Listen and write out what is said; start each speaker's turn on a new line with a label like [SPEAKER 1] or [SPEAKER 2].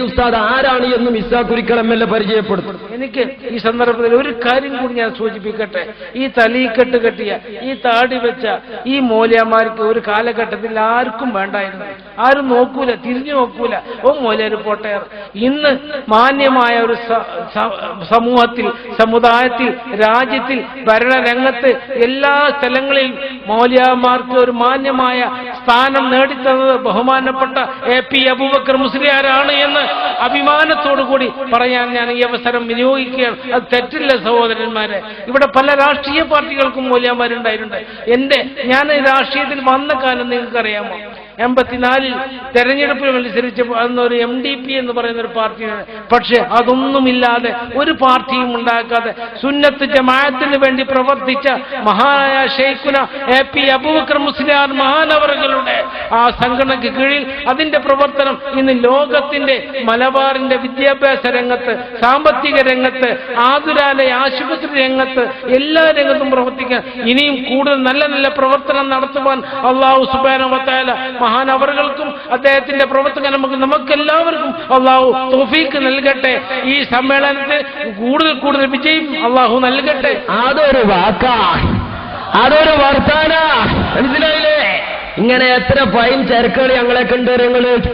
[SPEAKER 1] ഉസ്താദ് ആരാണ് എന്നും ഇസാ എ പരിചയപ്പെടുത്തും.
[SPEAKER 2] എനിക്ക് ഈ സന്ദർഭത്തിൽ ഒരു കാര്യം കൂടി ഞാൻ സൂചിപ്പിക്കട്ടെ. ഈ തലീക്കെട്ട് കെട്ടിയ ഈ താടി വെച്ച ഈ മൂല്യമാർക്ക് ഒരു കാലഘട്ടത്തിൽ ആർക്കും വേണ്ടായിരുന്നു. ആരും നോക്കൂല തിരിഞ്ഞു നോക്കൂല. ഓ മൂല്യര് പോട്ടയർ ഇന്ന് മാന്യമായ ഒരു സമൂഹത്തിൽ സമുദായത്തിൽ രാജ്യത്തിൽ ഭരണരംഗത്ത് എല്ലാ സ്ഥലങ്ങളിലും മൗലിയാമാർക്ക് ഒരു മാന്യമായ സ്ഥാനം നേടിത്തന്നത് ബഹുമാനപ്പെട്ട എ പി അബൂബക്കർ മുസ്ലിയാരാണ് എന്ന് അഭിമാനത്തോടു കൂടി പറയാൻ ഞാൻ ഈ അവസരം വിനിയോഗിക്കുകയാണ്. അത് തെറ്റില്ല സഹോദരന്മാരെ. ഇവിടെ പല രാഷ്ട്രീയ പാർട്ടികൾക്കും മൂല്യന്മാരുണ്ടായിട്ടുണ്ട് എന്റെ ഞാൻ രാഷ്ട്രീയത്തിൽ വന്ന കാലം നിങ്ങൾക്കറിയാമോ? എൺപത്തിനാലിൽ തെരഞ്ഞെടുപ്പിൽ മത്സരിച്ചപ്പോൾ അന്നൊരു എം ഡി പി എന്ന് പറയുന്ന ഒരു പാർട്ടിയാണ്. പക്ഷെ അതൊന്നുമില്ലാതെ ഒരു പാർട്ടിയും ഉണ്ടാക്കാതെ സുന്നത്ത് ജമാഅത്തിന് വേണ്ടി പ്രവർത്തിച്ച മഹാനായ ഷെയ്ഖുന എ പി അബൂബക്കർ മുസ്ലിയാർ മഹാനവറുകളുടെ ആ സംഘടനയ്ക്ക് കീഴിൽ അതിന്റെ പ്രവർത്തനം ഇന്ന് ലോകത്തിന്റെ മലബാറിന്റെ വിദ്യാഭ്യാസ രംഗത്ത് സാമ്പത്തിക രംഗത്ത് ആതുരാലയ ആശുപത്രി രംഗത്ത് എല്ലാ രംഗത്തും പ്രവർത്തിക്കാൻ ഇനിയും കൂടുതൽ നല്ല നല്ല പ്രവർത്തനം നടത്തുവാൻ അള്ളാഹു സുബാനവത്തായ മഹാനവറുകൾക്കും അദ്ദേഹത്തിന്റെ പ്രവർത്തകൻ നമുക്ക് നമുക്കെല്ലാവർക്കും അള്ളാഹു തോഫീക്ക് നൽകട്ടെ. ഈ സമ്മേളനത്തിൽ കൂടുതൽ കൂടുതൽ വിജയം അള്ളാഹു നൽകട്ടെ.
[SPEAKER 1] അതൊരു വാക്കാ. അതൊരു വർത്താന. മനസ്സിലായില്ലേ? ഇങ്ങനെ എത്ര ഫൈൻ ചരക്കുകൾ ഞങ്ങളെ കണ്ടു